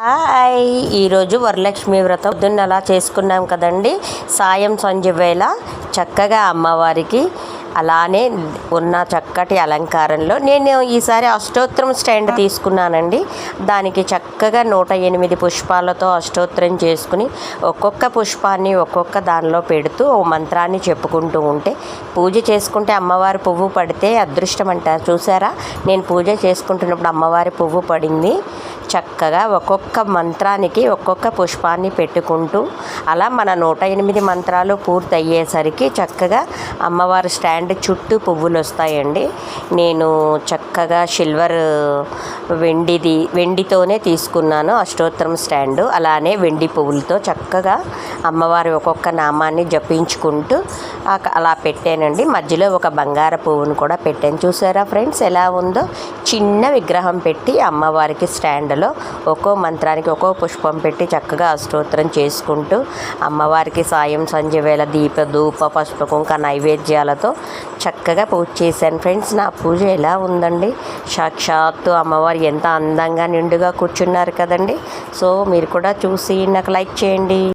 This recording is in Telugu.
హాయ్. ఈరోజు వరలక్ష్మి వ్రతం పొద్దున్న అలా చేసుకున్నాం కదండి. సాయం సంజవేళ చక్కగా అమ్మవారికి అలానే ఉన్న చక్కటి అలంకారంలో నేను ఈసారి అష్టోత్తరం స్టాండ్ తీసుకున్నానండి. దానికి చక్కగా నూట ఎనిమిది పుష్పాలతో అష్టోత్తరం చేసుకుని ఒక్కొక్క పుష్పాన్ని ఒక్కొక్క దానిలో పెడుతూ ఓ మంత్రాన్ని చెప్పుకుంటూ ఉంటే పూజ చేసుకుంటే అమ్మవారి పువ్వు పడితే అదృష్టం అంటారు చూసారా? నేను పూజ చేసుకుంటున్నప్పుడు అమ్మవారి పువ్వు పడింది. చక్కగా ఒక్కొక్క మంత్రానికి ఒక్కొక్క పుష్పాన్ని పెట్టుకుంటూ అలా మన నూట ఎనిమిది మంత్రాలు పూర్తి అయ్యేసరికి చక్కగా అమ్మవారి స్టాండ్ చుట్టూ పువ్వులు వస్తాయండి. నేను చక్కగా సిల్వర్ వెండిది వెండితోనే తీసుకున్నాను అష్టోత్తరం స్టాండ్. అలానే వెండి పువ్వులతో చక్కగా అమ్మవారి ఒక్కొక్క నామాన్ని జపించుకుంటూ అలా పెట్టానండి. మధ్యలో ఒక బంగార పువ్వును కూడా పెట్టాను. చూసారా ఫ్రెండ్స్ ఎలా ఉందో? చిన్న విగ్రహం పెట్టి అమ్మవారికి స్టాండ్లో ఒక్కో మంత్రానికి ఒక్కో పుష్పం పెట్టి చక్కగా అష్టోత్తరం చేసుకుంటూ అమ్మవారికి సాయం సంధ్య వేళ దీప ధూప పసుపు కుంక నైవేద్యాలతో చక్కగా పూజ చేశాను. ఫ్రెండ్స్ నా పూజ ఎలా ఉందండి? సాక్షాత్తు అమ్మవారు ఎంత అందంగా నిండుగా కూర్చున్నారు కదండి. సో మీరు కూడా చూసి నాకు లైక్ చేయండి.